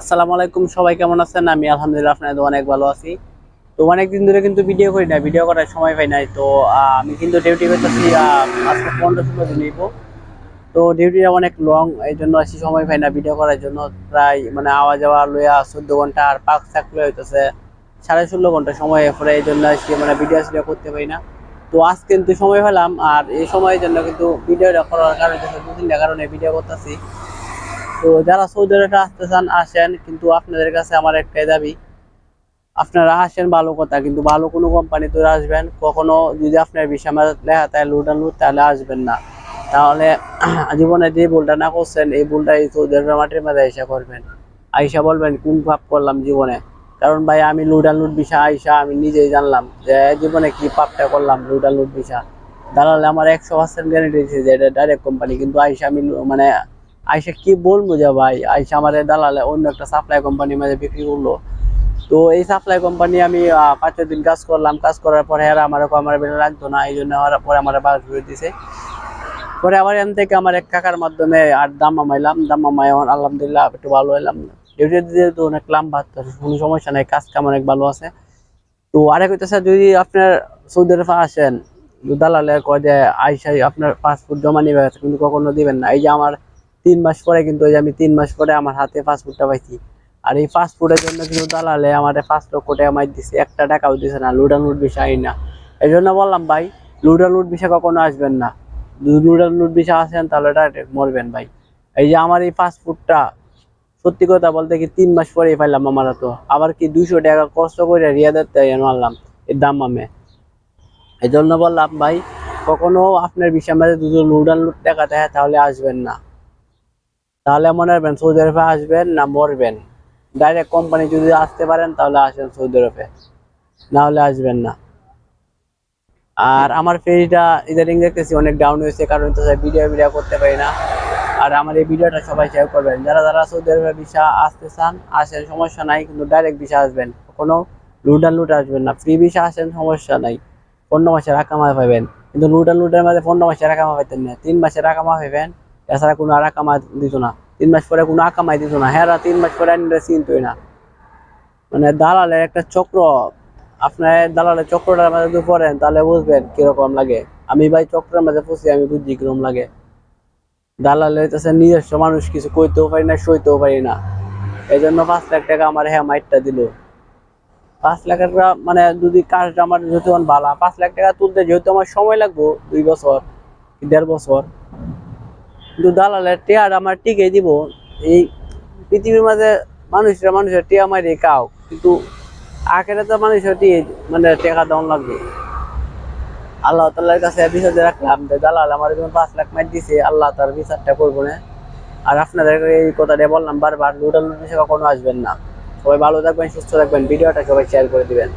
আসসালামু আলাইকুম, সবাই কেমন আছেন? আমি আলহামদুলিল্লাহ আপনাদের অনেক ভালো আছি। তো অনেক দিন ধরে কিন্তু ভিডিও করি না ভিডিও করার সময় পাই নাই। তো আমি কিন্তু ডিউটি করতেছি আজকে পনেরো ষোলো দিন নিব তো ডিউটিটা অনেক লং এই জন্য আসি সময় পাই না ভিডিও করার জন্য। প্রায় মানে আওয়া যাওয়া লইয়া চোদ্দ ঘণ্টা আর পাক থাকলে হইতেছে সাড়ে ষোলো ঘণ্টা সময়। পরে এই জন্য আসি মানে ভিডিও আসলে করতে পারি না। তো আজ কিন্তু সময় পেলাম, আর এই সময়ের জন্য কিন্তু ভিডিওটা করার কারণে দু তিনটা কারণে ভিডিও করতেছি। তো যারা সৌদি আরবে আসতে চান, আসেন। কিন্তু আপনাদের কাছে আমার একটাই দাবি, আপনারা আসেন ভালো কথা, কিন্তু ভালো কোনো কোম্পানিতে আসবেন, কখনো যদি আপনার বিষয় লেখা তাই লুট আন লুট, তাহলে আসবেন না। তাহলে জীবনে যে ভুলটা না করছেন, এই ভুলটা এই সৌদি আরবের মাটির মাঝে আইসা করবেন। আইসা বলবেন, কোন পাপ করলাম জীবনে? কারণ ভাই, আমি লুট আন লুট বিষয় আইসা আমি নিজেই জানলাম যে জীবনে কি পাপটা করলাম, লুট আন লুট বিষয় দালালে আমার একশো পার্সেন্ট গ্যারেন্টি দিচ্ছে যে এটা ডাইরেক্ট কোম্পানি কিন্তু আইসা আমি মানে আইসা কি বলব যে ভাই, আইসা আমার দালালে অন্য একটা সাপ্লাই কোম্পানির মাঝে বিক্রি করল। তো এই সাপ্লাই কোম্পানি আমি পাঁচ দিন কাজ করলাম। কাজ করার পরে আর আমার আমার বেলা লাগতো না। এই জন্য পরে আমার বাস ঘুরে দিছে। পরে আবার এখান থেকে আমার এক কাকার মাধ্যমে আর দাম মামাইলাম দাম মামাই আলহামদুলিল্লাহ একটু ভালো হলাম ডিউটি দিতে তো অনেক লাম্বা, তো কোনো সমস্যা নাই, কাজ কাম অনেক ভালো আছে। তো আরেক হইতেছে, যদি আপনার সৌদি আরবে আসেন দালালে কয় যে আইসাই আপনার পাসপোর্ট জমা নিবে, কিন্তু কখনো দিবেন না। এই যে আমার তিন মাস পরে কিন্তু আমি তিন মাস পরে আমার হাতে পাসপোর্টটা পাইছি। আর এই পাসপোর্টের জন্য কিন্তু দালালে আমার পাঁচ লক্ষ টাকা দিছে, একটা টাকাও দিছে না লুডান লুট বিষয় না। এই জন্য বললাম, ভাই লুডান লুট বিষয় কখনো আসবেন না। লুডান লুট আসেন তাহলে ডাইরেক্ট মরবেন ভাই। এই যে আমার এই পাসপোর্টটা, সত্যি কথা বলতে কি তিন মাস পরেই পাইলাম আমার তো আবার কি দুইশো টাকা কষ্ট করে রিয়াদের তাই মারলাম এর দাম আমি এই জন্য বললাম, ভাই, কখনো আপনার বিষয় মাঝে যদি লুডান লুট টাকা দেয় তাহলে আসবেন না। তাহলে মনে রাখবেন, সৌদি আরবে আসবেন না মরবেন। ডাইরেক্ট কোম্পানি যদি আসতে পারেন, তাহলে আসেন সৌদি আরবে। না হলে আসবেন না। আর আমার পেজটা ইদারিং দেখতেছি, অনেক ডাউন হয়েছে, কারণ তো ভিডিও ভিডিও করতে পারি না। আর আমার এই ভিডিওটা সবাই শেয়ার করবেন। যারা যারা সৌদি আরবে ভিসা আসতে চান, আসেন, সমস্যা নাই, কিন্তু ডাইরেক্ট ভিসা আসবেন। কোনো লুট লুট আসবেন না। ফ্রি ভিসা আসেন, সমস্যা নাই। পনেরো মাসের আকামা পাবেন কিন্তু লুট লুটের মাঝে পনেরো মাসের আকামা পাইতেন না। তিন মাসের আকামা পাইবেন এছাড়া কোনো আর আকামা দিত না। তিন মাস পরে কোনো আকামাই দিত না। হ্যাঁ তিন মাস পরে আনলে চিনতই না। মানে দালালের একটা চক্র। আপনার দালালের চক্রটার মাঝে যদি পড়েন, তাহলে বুঝবেন কীরকম লাগে। আমি ভাই চক্রের মাঝে পড়ছি আমি বুঝছি কীরকম লাগে। দালালে হইতেছে নিজস্ব মানুষ, কিছু কইতেও পারি না, সইতেও পারি না। এই জন্য পাঁচ লাখ টাকা আমার হ্যাঁ মাইটটা দিল। পাঁচ লাখ টাকা মানে যদি কাজটা আমার যেহেতু ভালো পাঁচ লাখ টাকা তুলতে যেহেতু আমার সময় লাগবো, দুই বছর, দেড় বছর। কিন্তু দালালের টিয়ার আমার টিকে দিব। এই পৃথিবীর মাঝে মানুষরা মানুষের টিয়া মারি কাও কিন্তু আখেরে তো মানুষের টিয়ে মানে টেকা দেওয়ান লাগবে। আল্লাহ তাল্লার কাছে বিচার রাখলাম যে দালাল আমার যখন পাঁচ লাখ মাইট দিছে, আল্লাহ তার বিচারটা করব না। আর আপনাদের এই কথাটা বললাম বারবার লুটাল বিষয়ে কখনো আসবেন না। সবাই ভালো থাকবেন, সুস্থ থাকবেন, ভিডিওটা সবাই শেয়ার করে দিবেন।